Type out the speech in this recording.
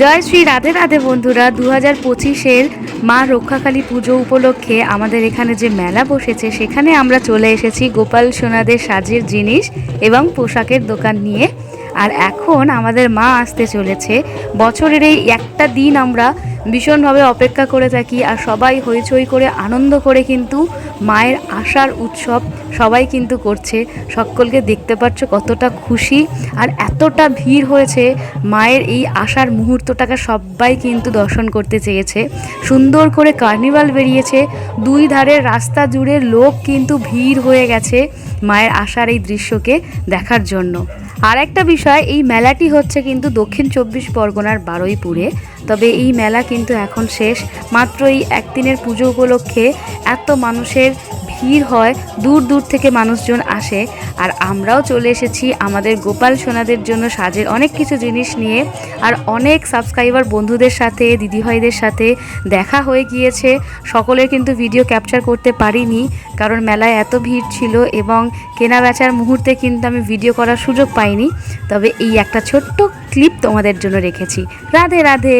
জয় শ্রী রাধে রাধে বন্ধুরা দু হাজার পঁচিশের মা রক্ষাকালী পুজো উপলক্ষে আমাদের এখানে যে মেলা বসেছে, সেখানে আমরা চলে এসেছি গোপাল সোনাদের সাজের জিনিস এবং পোশাকের দোকান নিয়ে। আর এখন আমাদের মা আসতে চলেছে। বছরের এই একটা দিন আমরা ভীষণভাবে অপেক্ষা করে থাকি আর সবাই হইচই করে আনন্দ করে কিন্তু মায়ের আসার উৎসব সবাই কিন্তু করছে। সকলকে দেখতে পাচ্ছ কতটা খুশি আর এতটা ভিড় হয়েছে মায়ের এই আসার মুহূর্তটাকে সবাই কিন্তু দর্শন করতে চেয়েছে। সুন্দর করে কার্নিভাল বেরিয়েছে দুই ধারের রাস্তা জুড়ে লোক কিন্তু ভিড় হয়ে গেছে মায়ের আসার এই দৃশ্যকে দেখার জন্য। আর একটা বিষয়, এই মেলাটি হচ্ছে কিন্তু দক্ষিণ চব্বিশ পরগনার বারুইপুরে। তবে এই মেলা কিন্তু এখন শেষ। মাত্র এই একদিনের পুজো উপলক্ষে এত মানুষের ভিড় হয়, দূর দূর থেকে মানুষজন আসে। আর আমরাও চলে এসেছি আমাদের গোপাল সোনাদের জন্য সাজের অনেক কিছু জিনিস নিয়ে। আর অনেক সাবস্ক্রাইবার বন্ধুদের সাথে দিদিভাইদের সাথে দেখা হয়ে গিয়েছে। সকলের কিন্তু ভিডিও ক্যাপচার করতে পারিনি, কারণ মেলায় এত ভিড় ছিল এবং কেনা বেচার মুহূর্তে কিন্তু আমি ভিডিও করার সুযোগ পাইনি। তবে এই একটা ছোট্ট ক্লিপ তোমাদের জন্য রেখেছি। রাধে রাধে।